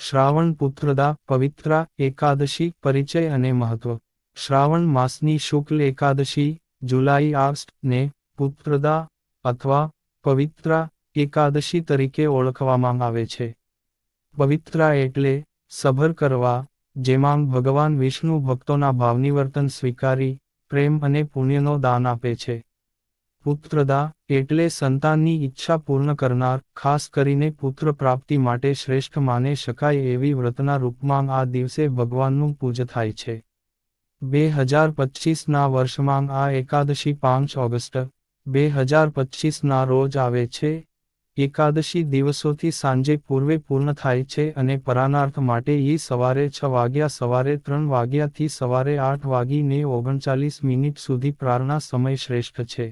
શ્રાવણ પુત્રદા, પવિત્રા, એકાદશી, પરિચય અને મહત્વ. શ્રાવણ માસની શુક્લ એકાદશી, જુલાઈ આસ્ટ ને પુત્રદા અથવા પવિત્રા એકાદશી તરીકે ઓળખવામાં આવે છે. પવિત્રા એટલે સભર કરવા, જેમાં ભગવાન વિષ્ણુ ભક્તોના ભાવનિવર્તન સ્વીકારી, પ્રેમ અને પુણ્યનો દાન આપે છે. પુત્રદા એટલે સંતાનની ઈચ્છા પૂર્ણ કરનાર, ખાસ કરીને પુત્ર પ્રાપ્તિ માટે શ્રેષ્ઠ માને શકાય એવી વ્રતના રૂપમાં આ દિવસે ભગવાનનું પૂજ થાય છે. બે હજાર પચીસના વર્ષમાં આ એકાદશી પાંચ ઓગસ્ટ, બે હજાર પચીસના રોજ આવે છે. એકાદશી દિવસોથી સાંજે પૂર્વે પૂર્ણ થાય છે અને પરાનાર્થ માટે એ સવારે છ વાગ્યા સવારે ત્રણ વાગ્યાથી સવારે આઠ વાગીને ઓગણચાલીસ મિનિટ સુધી પ્રાર્થના સમય શ્રેષ્ઠ છે.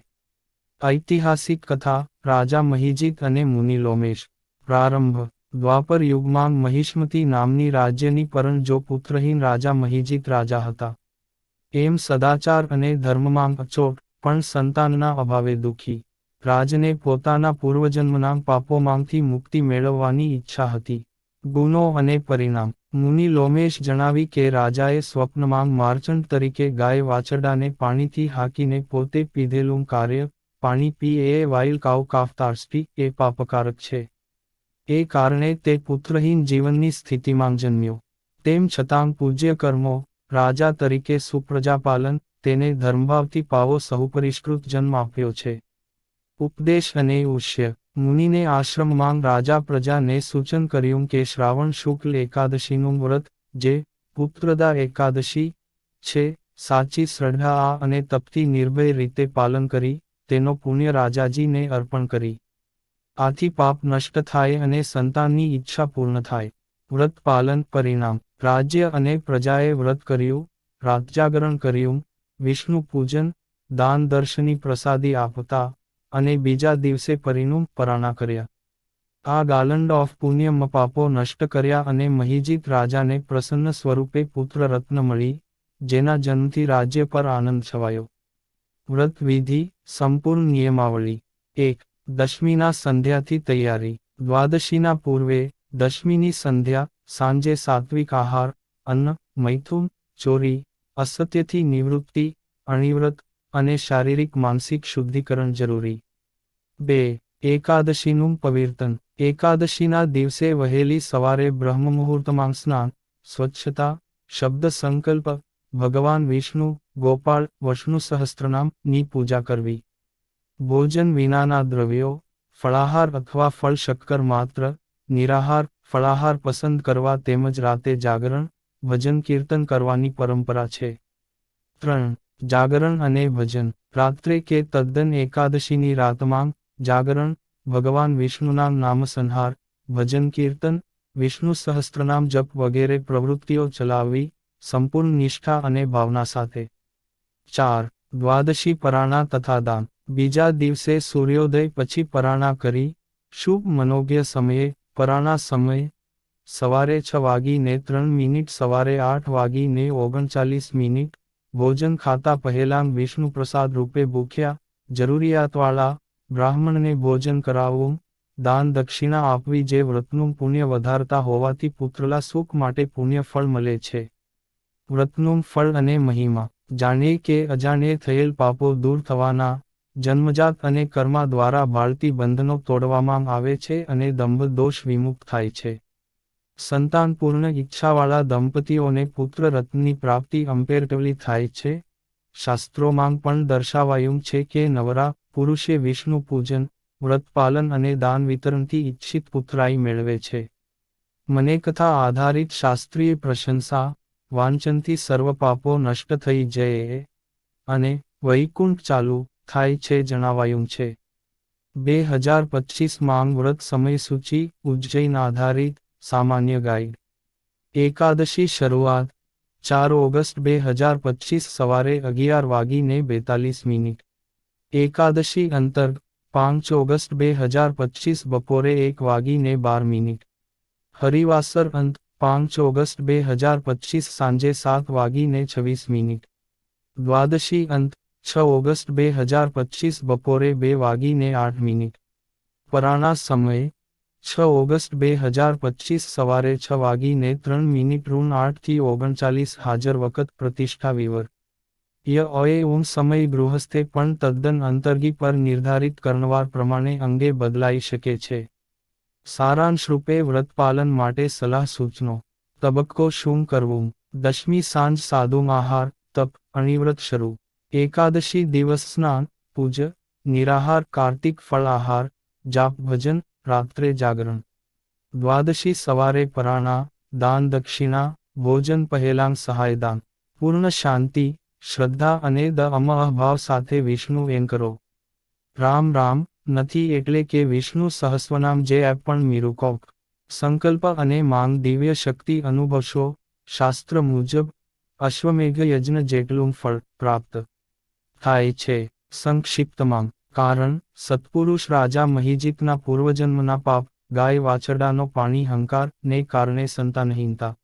ઐતિહાસિક કથા, રાજા મહિજીત અને મુનિ લોમેશ. પ્રારંભ. દ્વાપર યુગમાં મહિષ્મતી નામની રાજ્યની પરંતુ પુત્રહીન રાજા મહિજીત રાજા હતા. એમ સદાચાર અને ધર્મમાં અચોટ, પણ સંતાનના અભાવે દુઃખી. રાજને પોતાના પૂર્વજન્મના પાપોમાંથી મુક્તિ મેળવવાની ઈચ્છા હતી. ગુનો અને પરિણામ. મુનિ લોમેશ જણાવી કે રાજાએ સ્વપ્નમાં માર્ચન્ટ તરીકે ગાય વાછરડાને પાણીથી હાકીને પોતે પીધેલું કાર્ય પાણી પી એ વાઇલ કાવ કાફતાર્સ્ટી એ પાપકારક છે. એ કારણે તે પુત્રહીન જીવનની સ્થિતિમાં જન્મ્યો. તેમ છતાં પૂજ્ય કર્મો, રાજા તરીકે સુપ્રજાપાલન, તેને ધર્મભાવથી પાવો સહુપરિષ્કૃત જન્મ આપ્યો છે. ઉપદેશ અને ઉષ્ય, મુનિને આશ્રમમાં રાજા પ્રજાને સૂચન કર્યું કે શ્રાવણ શુક્લ એકાદશીનું વ્રત, જે પુત્રદા એકાદશી છે, સાચી શ્રદ્ધા અને તપથી નિર્ભય રીતે પાલન કરી તેનો પુણ્ય રાજાજીને અર્પણ કરી. આથી પાપ નષ્ટ થાય અને સંતાનની ઈચ્છા પૂર્ણ થાય. વ્રત પાલન પરિણામ. રાજ્ય અને પ્રજાએ વ્રત કર્યું રાતજાગરણ કર્યું, વિષ્ણુ પૂજન, દાન દર્શની પ્રસાદી આપતા અને બીજા દિવસે પરિણુમ પરાણા કર્યા. આ ગાલંડ ઓફ પુણ્યમ પાપો નષ્ટ કર્યા અને મહિજીત રાજાને પ્રસન્ન સ્વરૂપે પુત્ર રત્ન મળી, જેના જન્મથી રાજ્ય પર આનંદ છવાયો. વ્રત વિધિ સંપૂર્ણ નિયમાવળી એક, દશમીના સંધ્યાથી તૈયારી. દ્વાદશીના પૂર્વે, દશમીની સંધ્યા, સાંજે સાત્વિક આહાર, અન્ન, મૈથુન, ચોરી, અસત્યથી નિવૃત્તિ, અણિવ્રત અને શારીરિક માનસિક શુદ્ધિકરણ જરૂરી. બે, એકાદશીનું પવિર્તન. એકાદશીના દિવસે વહેલી સવારે બ્રહ્મ મુહૂર્તમાં સ્નાન, સ્વચ્છતા શબ્દ સંકલ્પ ભગવાન વિષ્ણુ ગોપાળ વષ્ણુ સહસ્ત્રનામની પૂજા કરવી. ભોજન વિનાના દ્રવ્યો, ફળાહાર અથવા ફળ શક્કર માત્ર, નિરાહાર, ફળાહાર પસંદ કરવા તેમજ રાતે જાગરણ, ભજન કીર્તન કરવાની પરંપરા છે. ત્રણ, જાગરણ અને ભજન. રાત્રે કે તદ્દન એકાદશીની રાતમાં જાગરણ, ભગવાન વિષ્ણુના નામસંહાર, ભજન કીર્તન, વિષ્ણુ સહસ્ત્રનામ જપ વગેરે પ્રવૃત્તિઓ ચલાવવી સંપૂર્ણ નિષ્ઠા અને ભાવના સાથે. ચાર, દ્વાદશી પરાણા તથા દાન. બીજા દિવસે સૂર્યોદય પછી પરાણા કરી, શુભ મનોજ્ઞ સમયે, પરાણા સમયે, સવારે છ વાગીને ત્રણ મિનિટ, સવારે આઠ વાગીને ઓગણચાલીસ મિનિટ, ભોજન ખાતા પહેલાં વિષ્ણુ પ્રસાદ રૂપે ભૂખ્યા, જરૂરિયાતવાળા, બ્રાહ્મણને ભોજન કરાવવું, દાન દક્ષિણા આપવી જે વ્રતનું પુણ્ય વધારતા હોવાથી પુત્રલા સુખ માટે પુણ્ય ફળ મળે છે. વ્રતનું ફળ અને મહિમા. જાણે કે અજાણે થયેલ પાપો દૂર થવાના, જન્મજાત અને કર્મા દ્વારા બાળતી બંધનો તોડવામાં આવે છે અને દંભ દોષ વિમુક્ત થાય છે. સંતાનપૂર્ણ ઈચ્છાવાળા દંપતીઓને પુત્ર રત્નની પ્રાપ્તિ અમ્પેરટવલી થાય છે. શાસ્ત્રોમાં પણ દર્શાવાયું છે કે નવરા, પુરુષે વિષ્ણુ પૂજન વ્રતપાલન અને દાન વિતરણથી ઈચ્છિત પુત્રાઈ મેળવે છે. મને કથા આધારિત શાસ્ત્રીય પ્રશંસા વાંચનથી સર્વ પાપો નષ્ટ થઈ જાય અને વૈકુંઠ ચાલુ થાય છે જણાવાયું છે. બે હજાર પચીસ માંગ વ્રત સમય સૂચિ ઉજ્જૈન આધારિત સામાન્ય ગાઈડ. એકાદશી શરૂઆત, ચાર ઓગસ્ટ બે હજાર પચીસ સવારે અગિયાર વાગીને બેતાલીસ મિનિટ. એકાદશી અંતર, પાંચ ઓગસ્ટ બે હજાર પચીસ બપોરે એક વાગીને બાર મિનિટ. હરિવાસર અંત પાંચ ઓગસ્ટ બે હજાર પચીસ સાંજે સાત વાગીને છવ્વીસ મિનિટ. દ્વાદશી અંત, છ ઓગસ્ટ બે હજાર પચીસ બપોરે બે વાગીને આઠ મિનિટ. પરાણા સમયે, છ ઓગસ્ટ બે હજાર પચીસ સવારે છ વાગીને ત્રણ મિનિટ ઋણ આઠથી ઓગણચાલીસ હાજર વખત પ્રતિષ્ઠા વિવર. ય અએ ઉમ સમય ગૃહસ્થે પણ તદ્દન અંતર્ગી પર નિર્ધારિત કરનવાર પ્રમાણે અંગે બદલાઈ શકે છે. સારાંશરૂપે વ્રતપાલન માટે સલાહ સૂચનો. તબક્કો શું કરવું? દશમી સાંજ સાદું આહાર, તપ અણિવ્રત શરૂ. એકાદશી દિવસ સ્નાન, પૂજ, નિરાહાર, કાર્તિક ફળ આહાર, જાપ, ભજન, રાત્રે જાગરણ. દ્વાદશી સવારે પરાણા, દાન દક્ષિણા, ભોજન પહેલાં સહાયદાન. પૂર્ણ શાંતિ, શ્રદ્ધા અને દ અમઅભાવ સાથે વિષ્ણુ એન કરો રામ રામ નથી એટલે કે વિષ્ણુ સહસ્વનામ જે પણ મીરુકોક સંકલ્પ અને માંગ દિવ્ય શક્તિ અનુભવશો, શાસ્ત્ર મુજબ, અશ્વમેઘ યજ્ઞ જેટલું ફળ પ્રાપ્ત થાય છે. સંક્ષિપ્તમાં કારણ, સત્પુરુષ રાજા મહિજીતના પૂર્વજન્મના પાપ, ગાય વાછરડાનો પાણી હંકાર ને કારણે સંતાનહીનતા.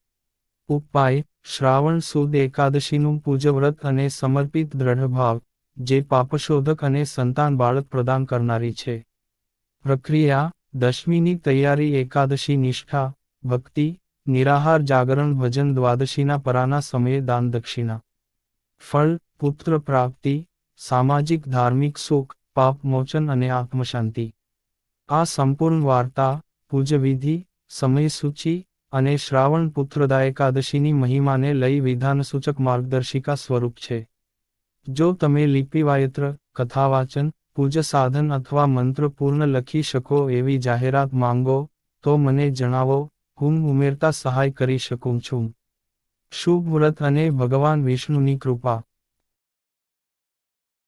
ઉપાય, શ્રાવણ સુદ એકાદશીનું પૂજવ્રત અને સમર્પિત દ્રઢ ભાવ. જે પાપશોધક અને સંતાન બાળક પ્રદાન કરનારી છે. પ્રક્રિયા, દશમીની તૈયારી એકાદશી નિષ્ઠા, ભક્તિ, નિરાહાર જાગરણ ભજન દ્વાદશીના પરાના સમયે દાન દક્ષિણા. ફળ, પુત્ર પ્રાપ્તિ, સામાજિક ધાર્મિક સુખ, પાપ મોચન અને આત્મશાંતિ. આ સંપૂર્ણ વાર્તા પૂજવિધિ સમયસૂચિ અને શ્રાવણ પુત્રદા એકાદશીની મહિમાને લઈ વિધાનસૂચક માર્ગદર્શિકા સ્વરૂપ છે. જો તમે લિપિવાયત્ર, કથાવાચન પૂજ સાધન અથવા મંત્ર પૂર્ણ લખી શકો એવી જાહેરાત માંગો, તો મને જણાવો, હું ઉમેરતા સહાય કરી શકું છું. શુભ વ્રત અને ભગવાન વિષ્ણુની કૃપા.